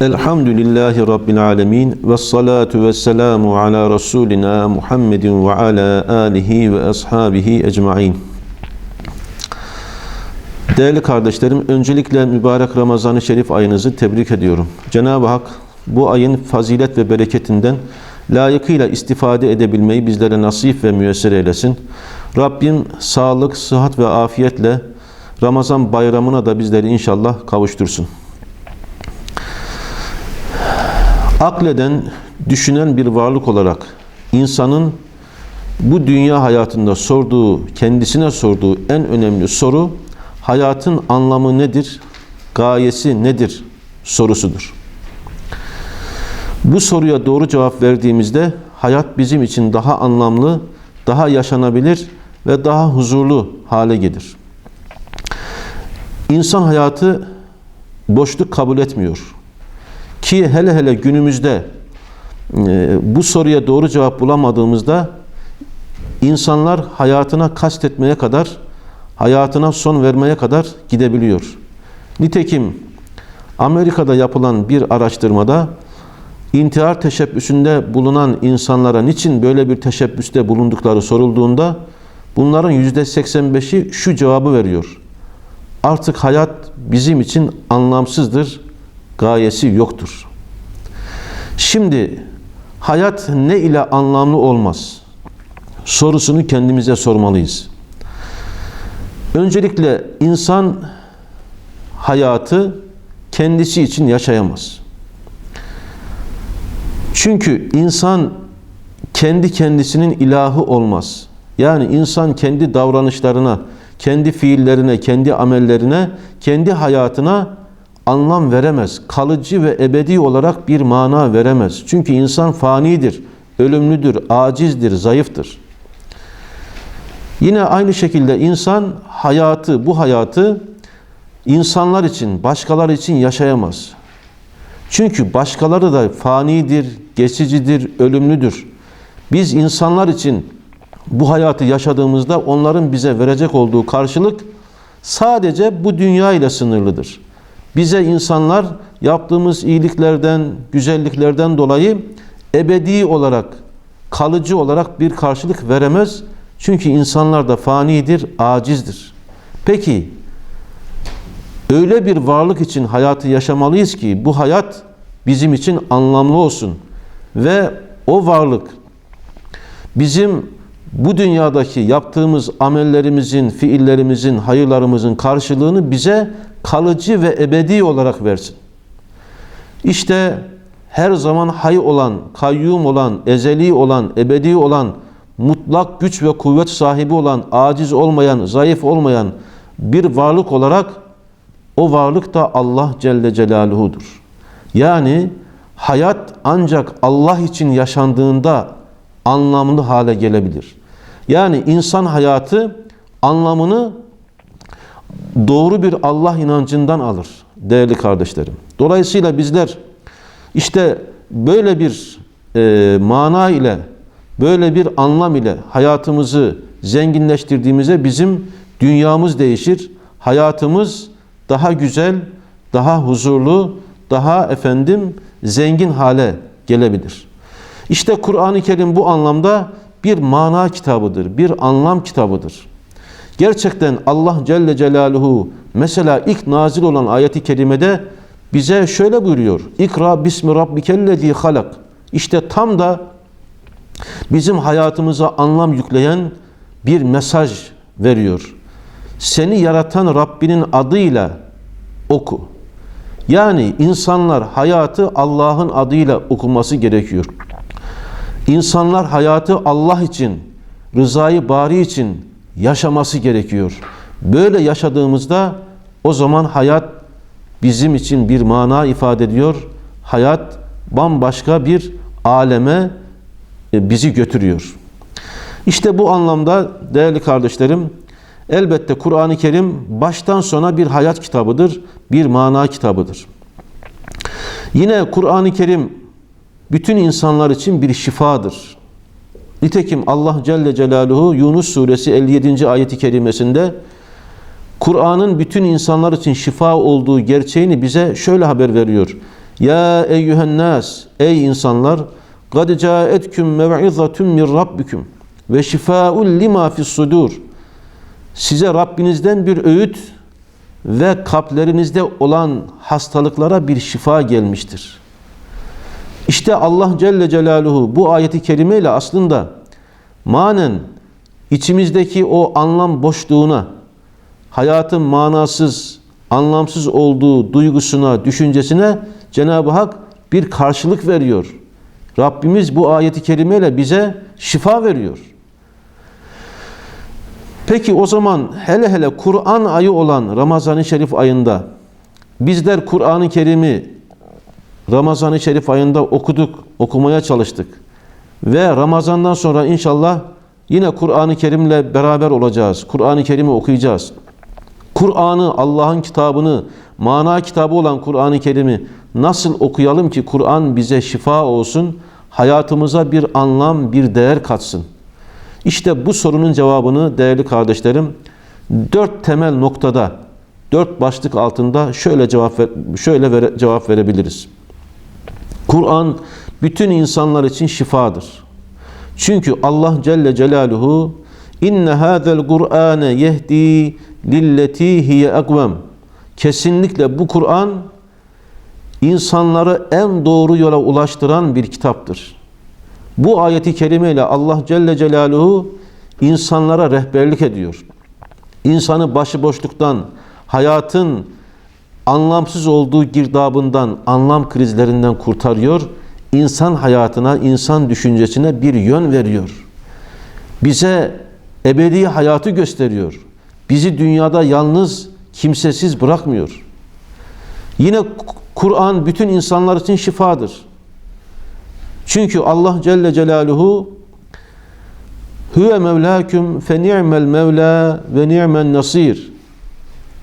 Elhamdülillahi Rabbil alemin ve salatu ve selamu ala Resulina Muhammedin ve ala alihi ve ashabihi ecmain. Değerli kardeşlerim, öncelikle mübarek Ramazan-ı Şerif ayınızı tebrik ediyorum. Cenab-ı Hak bu ayın fazilet ve bereketinden layıkıyla istifade edebilmeyi bizlere nasip ve müyesser eylesin. Rabbim sağlık, sıhhat ve afiyetle Ramazan bayramına da bizleri inşallah kavuştursun. Akleden, düşünen bir varlık olarak insanın bu dünya hayatında sorduğu, kendisine sorduğu en önemli soru hayatın anlamı nedir, gayesi nedir sorusudur. Bu soruya doğru cevap verdiğimizde hayat bizim için daha anlamlı, daha yaşanabilir ve daha huzurlu hale gelir. İnsan hayatı boşluk kabul etmiyor. Ki hele hele günümüzde e, bu soruya doğru cevap bulamadığımızda insanlar hayatına kastetmeye kadar, hayatına son vermeye kadar gidebiliyor. Nitekim Amerika'da yapılan bir araştırmada intihar teşebbüsünde bulunan insanlara niçin böyle bir teşebbüste bulundukları sorulduğunda bunların yüzde 85'i şu cevabı veriyor. Artık hayat bizim için anlamsızdır, gayesi yoktur. Şimdi hayat ne ile anlamlı olmaz? Sorusunu kendimize sormalıyız. Öncelikle insan hayatı kendisi için yaşayamaz. Çünkü insan kendi kendisinin ilahı olmaz. Yani insan kendi davranışlarına, kendi fiillerine, kendi amellerine, kendi hayatına anlam veremez. Kalıcı ve ebedi olarak bir mana veremez. Çünkü insan fanidir, ölümlüdür, acizdir, zayıftır. Yine aynı şekilde insan hayatı, bu hayatı insanlar için, başkaları için yaşayamaz. Çünkü başkaları da fanidir, geçicidir, ölümlüdür. Biz insanlar için bu hayatı yaşadığımızda onların bize verecek olduğu karşılık sadece bu dünya ile sınırlıdır. Bize insanlar yaptığımız iyiliklerden, güzelliklerden dolayı ebedi olarak, kalıcı olarak bir karşılık veremez. Çünkü insanlar da fanidir, acizdir. Peki öyle bir varlık için hayatı yaşamalıyız ki bu hayat bizim için anlamlı olsun ve o varlık bizim bu dünyadaki yaptığımız amellerimizin, fiillerimizin, hayırlarımızın karşılığını bize kalıcı ve ebedi olarak versin. İşte her zaman hay olan, kayyum olan, ezeli olan, ebedi olan, mutlak güç ve kuvvet sahibi olan, aciz olmayan, zayıf olmayan bir varlık olarak o varlık da Allah Celle Celaluhu'dur. Yani hayat ancak Allah için yaşandığında anlamlı hale gelebilir. Yani insan hayatı anlamını doğru bir Allah inancından alır değerli kardeşlerim. Dolayısıyla bizler işte böyle bir e, mana ile böyle bir anlam ile hayatımızı zenginleştirdiğimizde bizim dünyamız değişir. Hayatımız daha güzel, daha huzurlu, daha efendim zengin hale gelebilir. İşte Kur'an-ı Kerim bu anlamda bir mana kitabıdır, bir anlam kitabıdır. Gerçekten Allah Celle Celaluhu mesela ilk nazil olan ayeti kerimede bize şöyle buyuruyor. İkra bismi rabbikellezi halak. İşte tam da bizim hayatımıza anlam yükleyen bir mesaj veriyor. Seni yaratan Rabbinin adıyla oku. Yani insanlar hayatı Allah'ın adıyla okuması gerekiyor. İnsanlar hayatı Allah için, rızayı bari için yaşaması gerekiyor. Böyle yaşadığımızda o zaman hayat bizim için bir mana ifade ediyor. Hayat bambaşka bir aleme e, bizi götürüyor. İşte bu anlamda değerli kardeşlerim elbette Kur'an-ı Kerim baştan sona bir hayat kitabıdır, bir mana kitabıdır. Yine Kur'an-ı Kerim bütün insanlar için bir şifadır. Nitekim Allah Celle Celaluhu Yunus suresi 57. ayeti kerimesinde Kur'an'ın bütün insanlar için şifa olduğu gerçeğini bize şöyle haber veriyor. Ya eyyühen nas ey insanlar kad caetküm mev'izatun min rabbikum ve şifaun lima fis sudur. Size Rabbinizden bir öğüt ve kalplerinizde olan hastalıklara bir şifa gelmiştir. İşte Allah Celle Celaluhu bu ayeti kerimeyle aslında manen içimizdeki o anlam boşluğuna, hayatın manasız, anlamsız olduğu duygusuna, düşüncesine Cenab-ı Hak bir karşılık veriyor. Rabbimiz bu ayeti kerimeyle bize şifa veriyor. Peki o zaman hele hele Kur'an ayı olan Ramazan-ı Şerif ayında bizler Kur'an-ı Kerim'i Ramazan-ı Şerif ayında okuduk, okumaya çalıştık. Ve Ramazan'dan sonra inşallah yine Kur'an-ı Kerim'le beraber olacağız. Kur'an-ı Kerim'i okuyacağız. Kur'an'ı, Allah'ın kitabını, mana kitabı olan Kur'an-ı Kerim'i nasıl okuyalım ki Kur'an bize şifa olsun, hayatımıza bir anlam, bir değer katsın. İşte bu sorunun cevabını değerli kardeşlerim dört temel noktada, dört başlık altında şöyle cevap ver, şöyle vere, cevap verebiliriz. Kur'an bütün insanlar için şifadır. Çünkü Allah Celle Celaluhu inne hadel Kur'ane yehdi lilleti hiye ekvem. Kesinlikle bu Kur'an insanları en doğru yola ulaştıran bir kitaptır. Bu ayeti kerimeyle Allah Celle Celaluhu insanlara rehberlik ediyor. İnsanı başıboşluktan, hayatın anlamsız olduğu girdabından, anlam krizlerinden kurtarıyor. İnsan hayatına, insan düşüncesine bir yön veriyor. Bize ebedi hayatı gösteriyor. Bizi dünyada yalnız, kimsesiz bırakmıyor. Yine Kur'an bütün insanlar için şifadır. Çünkü Allah Celle Celaluhu Huve mevlâküm fe ni'mel mevlâ ve ni'men nasir.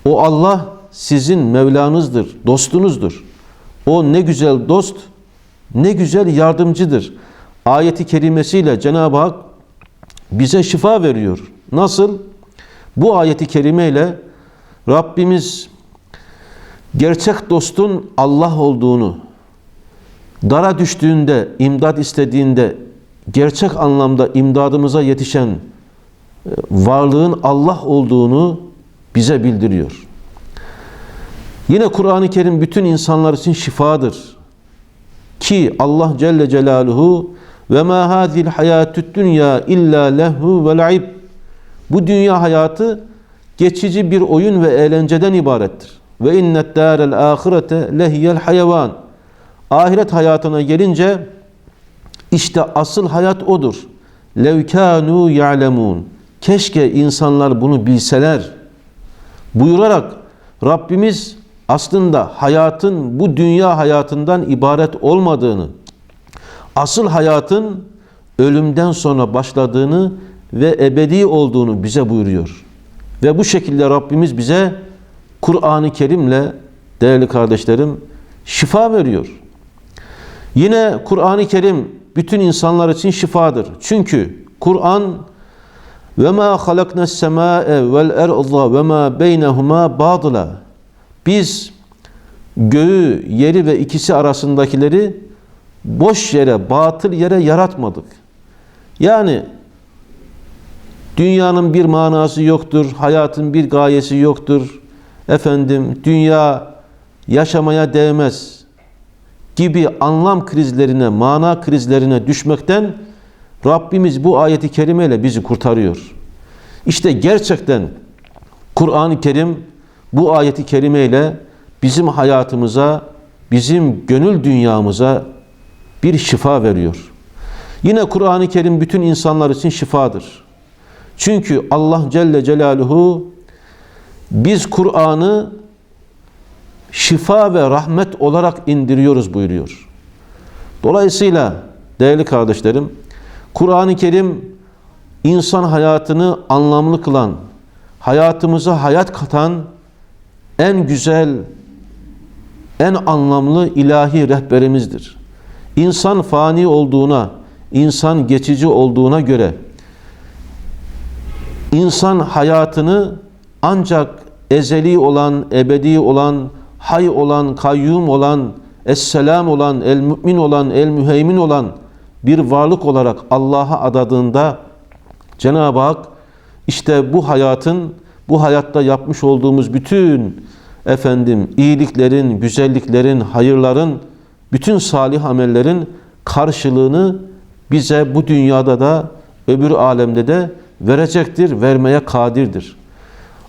O Allah sizin Mevlanızdır, dostunuzdur. O ne güzel dost, ne güzel yardımcıdır. Ayeti kerimesiyle Cenab-ı Hak bize şifa veriyor. Nasıl? Bu ayeti kerimeyle Rabbimiz gerçek dostun Allah olduğunu, dara düştüğünde, imdad istediğinde gerçek anlamda imdadımıza yetişen e, varlığın Allah olduğunu bize bildiriyor. Yine Kur'an-ı Kerim bütün insanlar için şifadır. Ki Allah Celle Celaluhu ve ma hadil hayatü't dünya illa lehu ve la'ib. Bu dünya hayatı geçici bir oyun ve eğlenceden ibarettir. Ve innet dârel âhirete lehiyel hayvan. Ahiret hayatına gelince işte asıl hayat odur. Levkânû ya'lemûn. Keşke insanlar bunu bilseler. Buyurarak Rabbimiz aslında hayatın bu dünya hayatından ibaret olmadığını, asıl hayatın ölümden sonra başladığını ve ebedi olduğunu bize buyuruyor. Ve bu şekilde Rabbimiz bize Kur'an-ı Kerim'le değerli kardeşlerim şifa veriyor. Yine Kur'an-ı Kerim bütün insanlar için şifadır. Çünkü Kur'an ve ma halaknas sema'e vel erza ve ma beynehuma batıla. Biz göğü, yeri ve ikisi arasındakileri boş yere, batıl yere yaratmadık. Yani dünyanın bir manası yoktur, hayatın bir gayesi yoktur. Efendim, dünya yaşamaya değmez gibi anlam krizlerine, mana krizlerine düşmekten Rabbimiz bu ayeti kerimeyle bizi kurtarıyor. İşte gerçekten Kur'an-ı Kerim bu ayeti kerimeyle bizim hayatımıza, bizim gönül dünyamıza bir şifa veriyor. Yine Kur'an-ı Kerim bütün insanlar için şifadır. Çünkü Allah Celle Celaluhu biz Kur'an'ı şifa ve rahmet olarak indiriyoruz buyuruyor. Dolayısıyla değerli kardeşlerim, Kur'an-ı Kerim insan hayatını anlamlı kılan, hayatımıza hayat katan en güzel, en anlamlı ilahi rehberimizdir. İnsan fani olduğuna, insan geçici olduğuna göre insan hayatını ancak ezeli olan, ebedi olan, hay olan, kayyum olan, Esselam olan, el mümin olan, el müheymin olan bir varlık olarak Allah'a adadığında Cenab-ı Hak işte bu hayatın, bu hayatta yapmış olduğumuz bütün efendim iyiliklerin, güzelliklerin, hayırların, bütün salih amellerin karşılığını bize bu dünyada da öbür alemde de verecektir, vermeye kadirdir.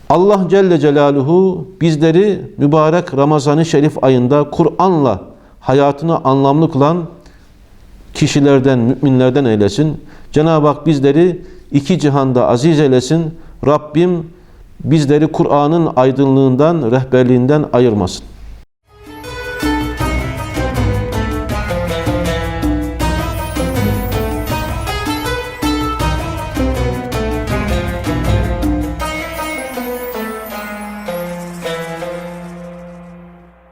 Allah Celle Celaluhu bizleri mübarek Ramazan-ı Şerif ayında Kur'an'la hayatını anlamlı kılan kişilerden, müminlerden eylesin. Cenab-ı Hak bizleri iki cihanda aziz eylesin. Rabbim bizleri Kur'an'ın aydınlığından, rehberliğinden ayırmasın.